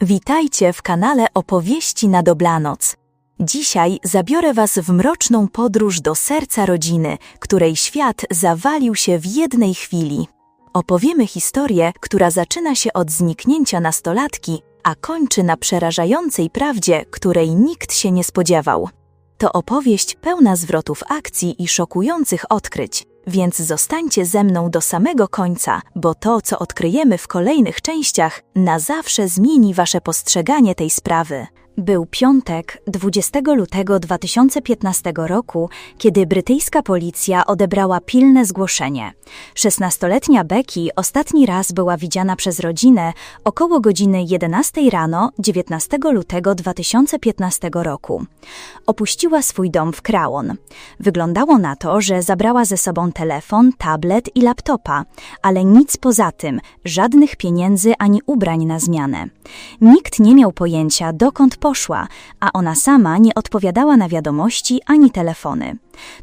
Witajcie w kanale Opowieści na Dobranoc. Dzisiaj zabiorę Was w mroczną podróż do serca rodziny, której świat zawalił się w jednej chwili. Opowiemy historię, która zaczyna się od zniknięcia nastolatki, a kończy na przerażającej prawdzie, której nikt się nie spodziewał. To opowieść pełna zwrotów akcji i szokujących odkryć, więc zostańcie ze mną do samego końca, bo to, co odkryjemy w kolejnych częściach, na zawsze zmieni Wasze postrzeganie tej sprawy. Był piątek, 20 lutego 2015 roku, kiedy brytyjska policja odebrała pilne zgłoszenie. 16-letnia Becky ostatni raz była widziana przez rodzinę około godziny 11 rano 19 lutego 2015 roku. Opuściła swój dom w Crowon. Wyglądało na to, że zabrała ze sobą telefon, tablet i laptopa, ale nic poza tym, żadnych pieniędzy ani ubrań na zmianę. Nikt nie miał pojęcia, dokąd poszła, a ona sama nie odpowiadała na wiadomości ani telefony.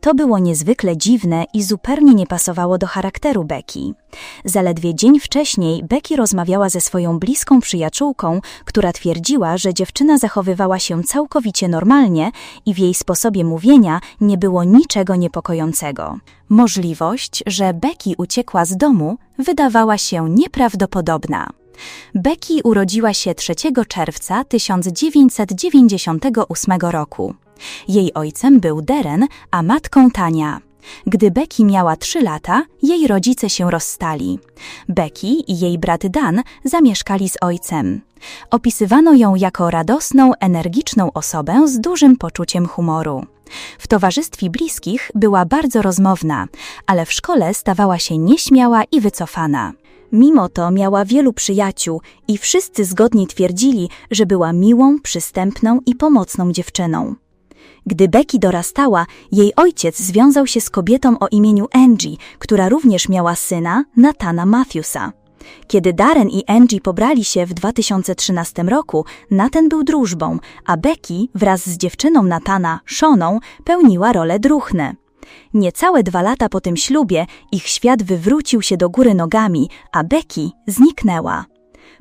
To było niezwykle dziwne i zupełnie nie pasowało do charakteru Becky. Zaledwie dzień wcześniej Becky rozmawiała ze swoją bliską przyjaciółką, która twierdziła, że dziewczyna zachowywała się całkowicie normalnie i w jej sposobie mówienia nie było niczego niepokojącego. Możliwość, że Becky uciekła z domu, wydawała się nieprawdopodobna. Becky urodziła się 3 czerwca 1998 roku. Jej ojcem był Deren, a matką Tania. Gdy Becky miała 3 lata, jej rodzice się rozstali. Becky i jej brat Dan zamieszkali z ojcem. Opisywano ją jako radosną, energiczną osobę z dużym poczuciem humoru. W towarzystwie bliskich była bardzo rozmowna, ale w szkole stawała się nieśmiała i wycofana. Mimo to miała wielu przyjaciół i wszyscy zgodnie twierdzili, że była miłą, przystępną i pomocną dziewczyną. Gdy Becky dorastała, jej ojciec związał się z kobietą o imieniu Angie, która również miała syna, Natana Matthewsa. Kiedy Darren i Angie pobrali się w 2013 roku, Nathan był drużbą, a Becky wraz z dziewczyną Natana, Shoną, pełniła rolę druchny. Niecałe dwa lata po tym ślubie ich świat wywrócił się do góry nogami, a Becky zniknęła.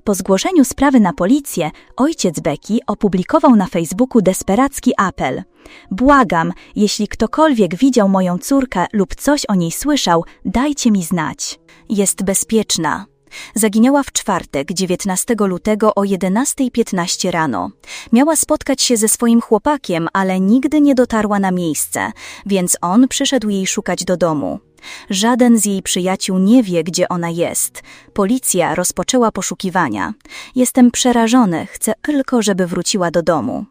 Po zgłoszeniu sprawy na policję, ojciec Becky opublikował na Facebooku desperacki apel. Błagam, jeśli ktokolwiek widział moją córkę lub coś o niej słyszał, dajcie mi znać. Jest bezpieczna. Zaginęła w czwartek, 19 lutego o 11.15 rano. Miała spotkać się ze swoim chłopakiem, ale nigdy nie dotarła na miejsce, więc on przyszedł jej szukać do domu. Żaden z jej przyjaciół nie wie, gdzie ona jest. Policja rozpoczęła poszukiwania. Jestem przerażony, chcę tylko, żeby wróciła do domu.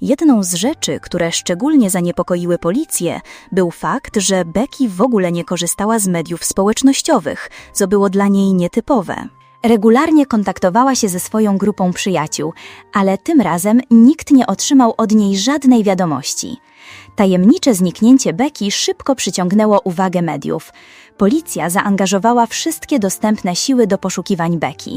Jedną z rzeczy, które szczególnie zaniepokoiły policję, był fakt, że Becky w ogóle nie korzystała z mediów społecznościowych, co było dla niej nietypowe. Regularnie kontaktowała się ze swoją grupą przyjaciół, ale tym razem nikt nie otrzymał od niej żadnej wiadomości. Tajemnicze zniknięcie Becky szybko przyciągnęło uwagę mediów. Policja zaangażowała wszystkie dostępne siły do poszukiwań Becky.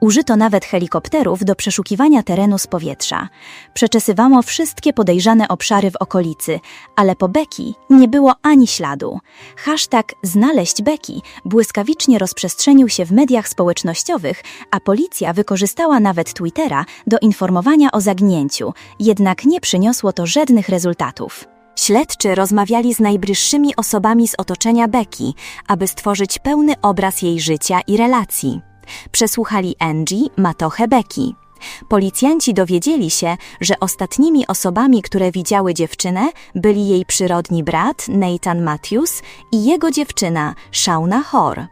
Użyto nawet helikopterów do przeszukiwania terenu z powietrza. Przeczesywano wszystkie podejrzane obszary w okolicy, ale po Becky nie było ani śladu. Hashtag znaleźć Becky błyskawicznie rozprzestrzenił się w mediach społecznościowych, a policja wykorzystała nawet Twittera do informowania o zagnięciu, jednak nie przyniosło to żadnych rezultatów. Śledczy rozmawiali z najbliższymi osobami z otoczenia Becky, aby stworzyć pełny obraz jej życia i relacji. Przesłuchali Angie, matochę Becky. Policjanci dowiedzieli się, że ostatnimi osobami, które widziały dziewczynę, byli jej przyrodni brat Nathan Matthews i jego dziewczyna Shauna Hor.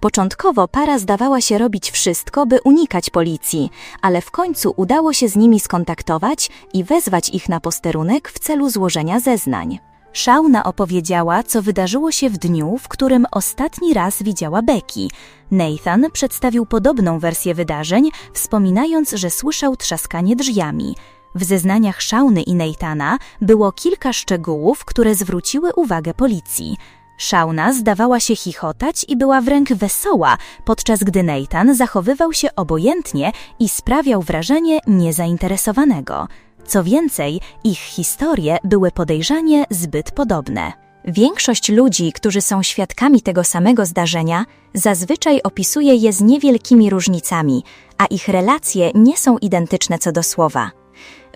Początkowo para zdawała się robić wszystko, by unikać policji, ale w końcu udało się z nimi skontaktować i wezwać ich na posterunek w celu złożenia zeznań. Shauna opowiedziała, co wydarzyło się w dniu, w którym ostatni raz widziała Becky. Nathan przedstawił podobną wersję wydarzeń, wspominając, że słyszał trzaskanie drzwiami. W zeznaniach Shauny i Nathana było kilka szczegółów, które zwróciły uwagę policji. Shauna zdawała się chichotać i była wręcz wesoła, podczas gdy Nathan zachowywał się obojętnie i sprawiał wrażenie niezainteresowanego. Co więcej, ich historie były podejrzanie zbyt podobne. Większość ludzi, którzy są świadkami tego samego zdarzenia, zazwyczaj opisuje je z niewielkimi różnicami, a ich relacje nie są identyczne co do słowa.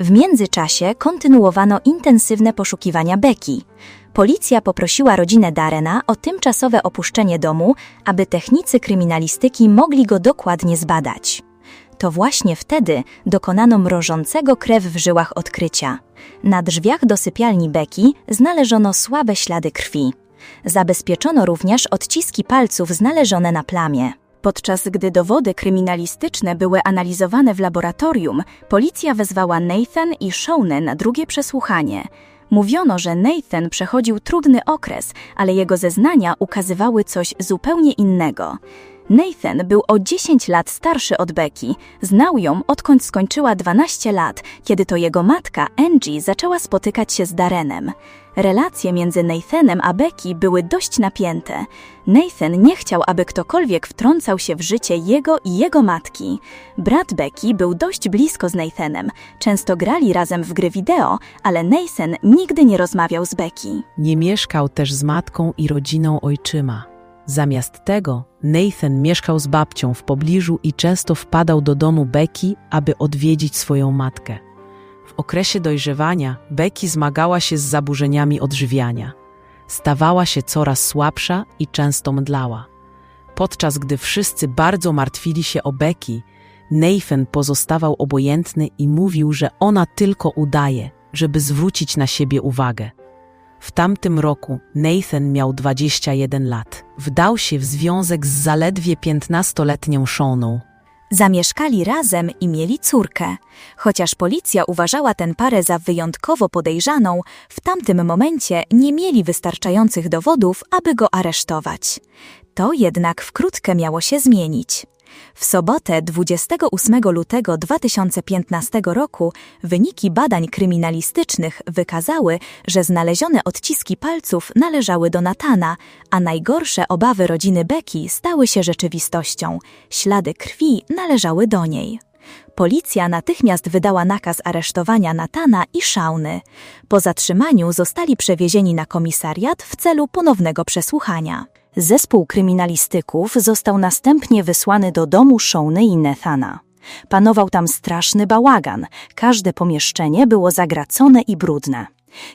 W międzyczasie kontynuowano intensywne poszukiwania Becky. Policja poprosiła rodzinę Darena o tymczasowe opuszczenie domu, aby technicy kryminalistyki mogli go dokładnie zbadać. To właśnie wtedy dokonano mrożącego krew w żyłach odkrycia. Na drzwiach do sypialni Becky znaleziono słabe ślady krwi. Zabezpieczono również odciski palców znalezione na plamie. Podczas gdy dowody kryminalistyczne były analizowane w laboratorium, policja wezwała Nathan i Shawnę na drugie przesłuchanie. Mówiono, że Nathan przechodził trudny okres, ale jego zeznania ukazywały coś zupełnie innego. Nathan był o 10 lat starszy od Becky. Znał ją odkąd skończyła 12 lat, kiedy to jego matka Angie zaczęła spotykać się z Darenem. Relacje między Nathanem a Becky były dość napięte. Nathan nie chciał, aby ktokolwiek wtrącał się w życie jego i jego matki. Brat Becky był dość blisko z Nathanem. Często grali razem w gry wideo, ale Nathan nigdy nie rozmawiał z Becky. Nie mieszkał też z matką i rodziną ojczyma. Zamiast tego, Nathan mieszkał z babcią w pobliżu i często wpadał do domu Becky, aby odwiedzić swoją matkę. W okresie dojrzewania Becky zmagała się z zaburzeniami odżywiania. Stawała się coraz słabsza i często mdlała. Podczas gdy wszyscy bardzo martwili się o Becky, Nathan pozostawał obojętny i mówił, że ona tylko udaje, żeby zwrócić na siebie uwagę. W tamtym roku Nathan miał 21 lat. Wdał się w związek z zaledwie 15-letnią Shawną. Zamieszkali razem i mieli córkę. Chociaż policja uważała tę parę za wyjątkowo podejrzaną, w tamtym momencie nie mieli wystarczających dowodów, aby go aresztować. To jednak wkrótce miało się zmienić. W sobotę 28 lutego 2015 roku wyniki badań kryminalistycznych wykazały, że znalezione odciski palców należały do Natana, a najgorsze obawy rodziny Becky stały się rzeczywistością. Ślady krwi należały do niej. Policja natychmiast wydała nakaz aresztowania Natana i Szauny. Po zatrzymaniu zostali przewiezieni na komisariat w celu ponownego przesłuchania. Zespół kryminalistyków został następnie wysłany do domu Shauny i Nethana. Panował tam straszny bałagan, każde pomieszczenie było zagracone i brudne.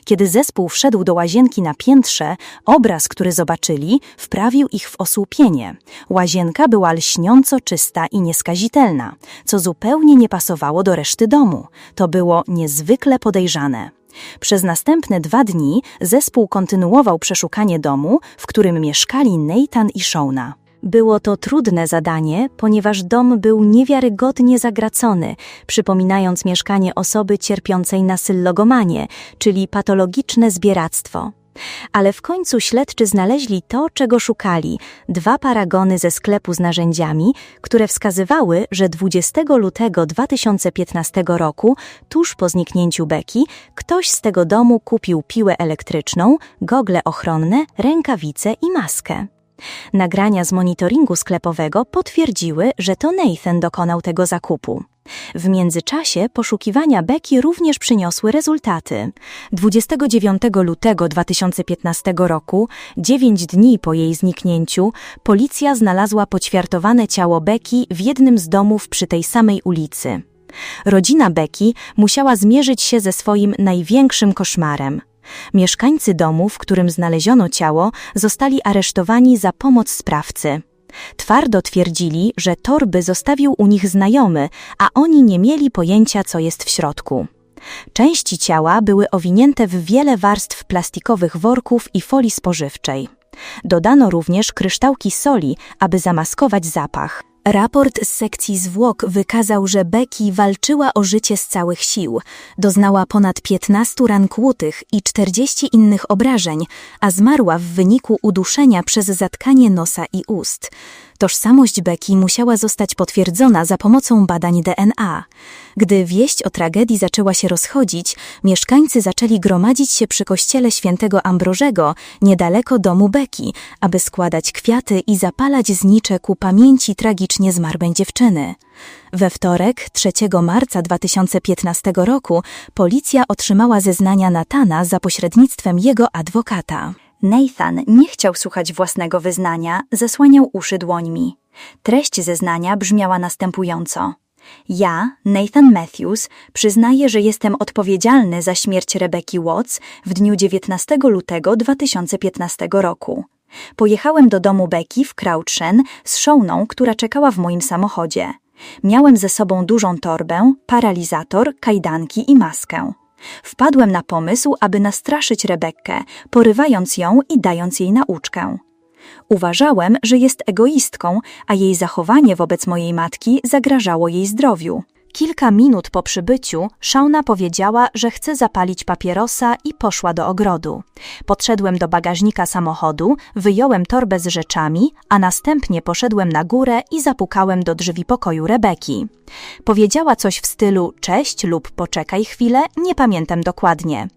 Kiedy zespół wszedł do łazienki na piętrze, obraz, który zobaczyli, wprawił ich w osłupienie. Łazienka była lśniąco czysta i nieskazitelna, co zupełnie nie pasowało do reszty domu. To było niezwykle podejrzane. Przez następne dwa dni zespół kontynuował przeszukanie domu, w którym mieszkali Nathan i Shona. Było to trudne zadanie, ponieważ dom był niewiarygodnie zagracony, przypominając mieszkanie osoby cierpiącej na syllogomanię, czyli patologiczne zbieractwo. Ale w końcu śledczy znaleźli to, czego szukali dwa paragony ze sklepu z narzędziami, które wskazywały, że 20 lutego 2015 roku, tuż po zniknięciu Beki, ktoś z tego domu kupił piłę elektryczną, gogle ochronne, rękawice i maskę. Nagrania z monitoringu sklepowego potwierdziły, że to Nathan dokonał tego zakupu. W międzyczasie poszukiwania Becky również przyniosły rezultaty. 29 lutego 2015 roku, 9 dni po jej zniknięciu, policja znalazła poćwiartowane ciało Becky w jednym z domów przy tej samej ulicy. Rodzina Becky musiała zmierzyć się ze swoim największym koszmarem. Mieszkańcy domu, w którym znaleziono ciało, zostali aresztowani za pomoc sprawcy. Twardo twierdzili, że torby zostawił u nich znajomy, a oni nie mieli pojęcia, co jest w środku. Części ciała były owinięte w wiele warstw plastikowych worków i folii spożywczej. Dodano również kryształki soli, aby zamaskować zapach. Raport z sekcji zwłok wykazał, że Becky walczyła o życie z całych sił. Doznała ponad 15 ran kłutych i 40 innych obrażeń, a zmarła w wyniku uduszenia przez zatkanie nosa i ust. Tożsamość Becky musiała zostać potwierdzona za pomocą badań DNA. Gdy wieść o tragedii zaczęła się rozchodzić, mieszkańcy zaczęli gromadzić się przy kościele świętego Ambrożego, niedaleko domu Becky, aby składać kwiaty i zapalać znicze ku pamięci tragicznie zmarłej dziewczyny. We wtorek, 3 marca 2015 roku, policja otrzymała zeznania Natana za pośrednictwem jego adwokata. Nathan nie chciał słuchać własnego wyznania, zasłaniał uszy dłońmi. Treść zeznania brzmiała następująco. Ja, Nathan Matthews, przyznaję, że jestem odpowiedzialny za śmierć Rebeki Watts w dniu 19 lutego 2015 roku. Pojechałem do domu Becky w Crouchen z Shauną, która czekała w moim samochodzie. Miałem ze sobą dużą torbę, paralizator, kajdanki i maskę. Wpadłem na pomysł, aby nastraszyć Rebekkę, porywając ją i dając jej nauczkę. Uważałem, że jest egoistką, a jej zachowanie wobec mojej matki zagrażało jej zdrowiu. Kilka minut po przybyciu Shauna powiedziała, że chce zapalić papierosa i poszła do ogrodu. Podszedłem do bagażnika samochodu, wyjąłem torbę z rzeczami, a następnie poszedłem na górę i zapukałem do drzwi pokoju Rebeki. Powiedziała coś w stylu cześć lub poczekaj chwilę, nie pamiętam dokładnie.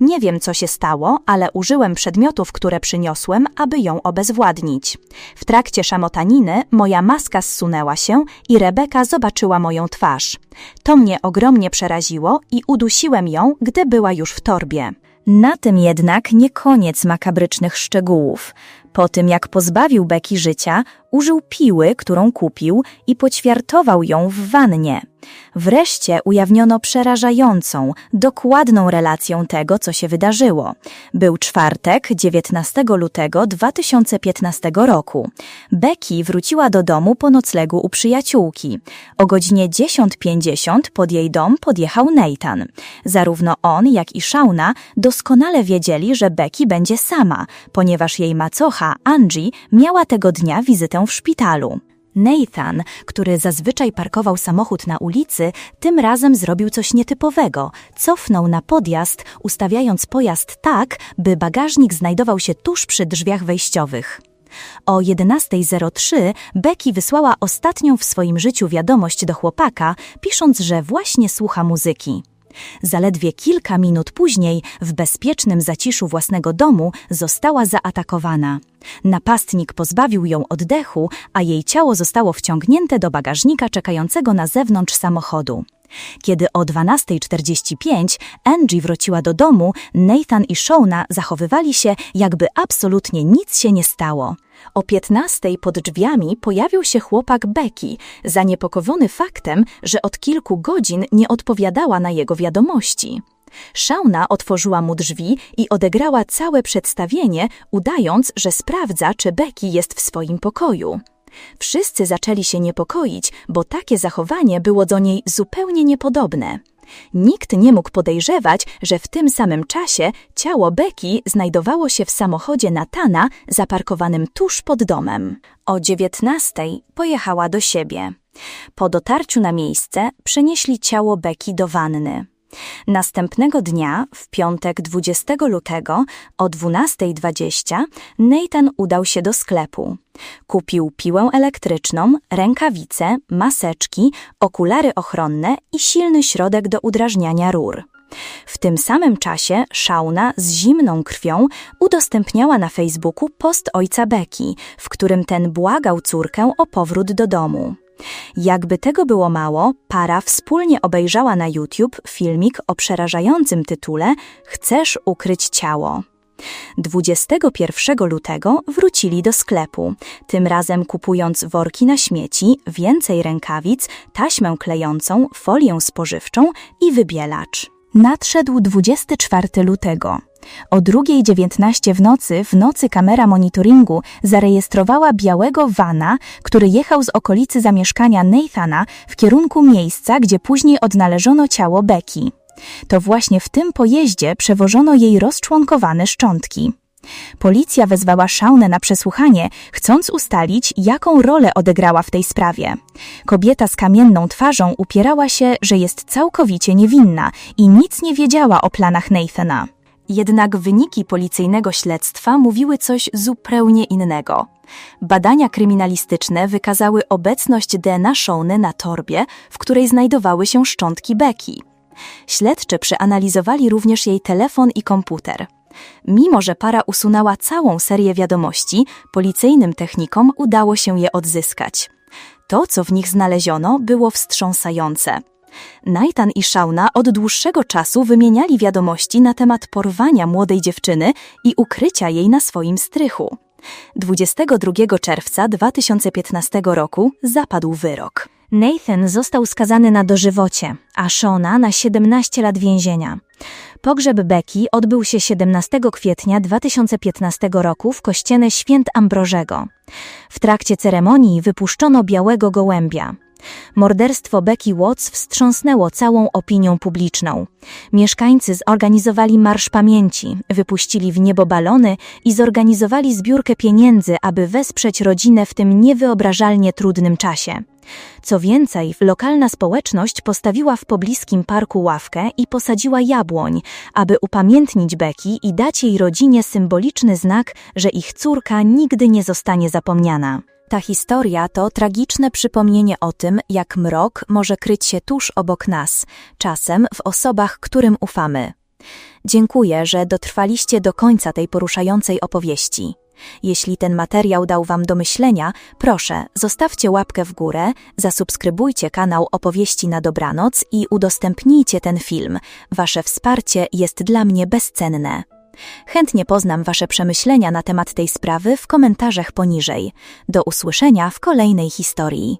Nie wiem, co się stało, ale użyłem przedmiotów, które przyniosłem, aby ją obezwładnić. W trakcie szamotaniny moja maska zsunęła się i Rebeka zobaczyła moją twarz. To mnie ogromnie przeraziło i udusiłem ją, gdy była już w torbie. Na tym jednak nie koniec makabrycznych szczegółów. Po tym, jak pozbawił Beki życia, użył piły, którą kupił i poćwiartował ją w wannie. Wreszcie ujawniono przerażającą, dokładną relację tego, co się wydarzyło. Był czwartek, 19 lutego 2015 roku. Becky wróciła do domu po noclegu u przyjaciółki. O godzinie 10.50 pod jej dom podjechał Nathan. Zarówno on, jak i Shauna doskonale wiedzieli, że Becky będzie sama, ponieważ jej macocha, Angie, miała tego dnia wizytę w szpitalu. Nathan, który zazwyczaj parkował samochód na ulicy, tym razem zrobił coś nietypowego. Cofnął na podjazd, ustawiając pojazd tak, by bagażnik znajdował się tuż przy drzwiach wejściowych. O 11.03 Becky wysłała ostatnią w swoim życiu wiadomość do chłopaka, pisząc, że właśnie słucha muzyki. Zaledwie kilka minut później, w bezpiecznym zaciszu własnego domu, została zaatakowana. Napastnik pozbawił ją oddechu, a jej ciało zostało wciągnięte do bagażnika czekającego na zewnątrz samochodu. Kiedy o 12.45 Angie wróciła do domu, Nathan i Shauna zachowywali się, jakby absolutnie nic się nie stało. O 15 pod drzwiami pojawił się chłopak Becky, zaniepokojony faktem, że od kilku godzin nie odpowiadała na jego wiadomości. Shauna otworzyła mu drzwi i odegrała całe przedstawienie, udając, że sprawdza, czy Becky jest w swoim pokoju. Wszyscy zaczęli się niepokoić, bo takie zachowanie było do niej zupełnie niepodobne. Nikt nie mógł podejrzewać, że w tym samym czasie ciało Becky znajdowało się w samochodzie Natana zaparkowanym tuż pod domem. O dziewiętnastej pojechała do siebie. Po dotarciu na miejsce przenieśli ciało Becky do wanny. Następnego dnia, w piątek 20 lutego o 12.20, Nathan udał się do sklepu. Kupił piłę elektryczną, rękawice, maseczki, okulary ochronne i silny środek do udrażniania rur. W tym samym czasie Shauna z zimną krwią udostępniała na Facebooku post ojca Becky, w którym ten błagał córkę o powrót do domu. Jakby tego było mało, para wspólnie obejrzała na YouTube filmik o przerażającym tytule Chcesz ukryć ciało. 21 lutego wrócili do sklepu, tym razem kupując worki na śmieci, więcej rękawic, taśmę klejącą, folię spożywczą i wybielacz. Nadszedł 24 lutego. O 2.19 w nocy, w nocy kamera monitoringu zarejestrowała białego vana, który jechał z okolicy zamieszkania Nathana w kierunku miejsca, gdzie później odnaleziono ciało Becky. To właśnie w tym pojeździe przewożono jej rozczłonkowane szczątki. Policja wezwała Shaunę na przesłuchanie, chcąc ustalić, jaką rolę odegrała w tej sprawie. Kobieta z kamienną twarzą upierała się, że jest całkowicie niewinna i nic nie wiedziała o planach Nathana. Jednak wyniki policyjnego śledztwa mówiły coś zupełnie innego. Badania kryminalistyczne wykazały obecność DNA Shauny na torbie, w której znajdowały się szczątki Becky. Śledczy przeanalizowali również jej telefon i komputer. Mimo, że para usunęła całą serię wiadomości, policyjnym technikom udało się je odzyskać. To, co w nich znaleziono, było wstrząsające. Nathan i Shauna od dłuższego czasu wymieniali wiadomości na temat porwania młodej dziewczyny i ukrycia jej na swoim strychu. 22 czerwca 2015 roku zapadł wyrok. Nathan został skazany na dożywocie, a Shona na 17 lat więzienia. Pogrzeb Becky odbył się 17 kwietnia 2015 roku w kościele Święt Ambrożego. W trakcie ceremonii wypuszczono białego gołębia. Morderstwo Becky Watts wstrząsnęło całą opinią publiczną. Mieszkańcy zorganizowali Marsz Pamięci, wypuścili w niebo balony i zorganizowali zbiórkę pieniędzy, aby wesprzeć rodzinę w tym niewyobrażalnie trudnym czasie. Co więcej, lokalna społeczność postawiła w pobliskim parku ławkę i posadziła jabłoń, aby upamiętnić Becky i dać jej rodzinie symboliczny znak, że ich córka nigdy nie zostanie zapomniana. Ta historia to tragiczne przypomnienie o tym, jak mrok może kryć się tuż obok nas, czasem w osobach, którym ufamy. Dziękuję, że dotrwaliście do końca tej poruszającej opowieści. Jeśli ten materiał dał Wam do myślenia, proszę, zostawcie łapkę w górę, zasubskrybujcie kanał Opowieści na Dobranoc i udostępnijcie ten film. Wasze wsparcie jest dla mnie bezcenne. Chętnie poznam Wasze przemyślenia na temat tej sprawy w komentarzach poniżej. Do usłyszenia w kolejnej historii.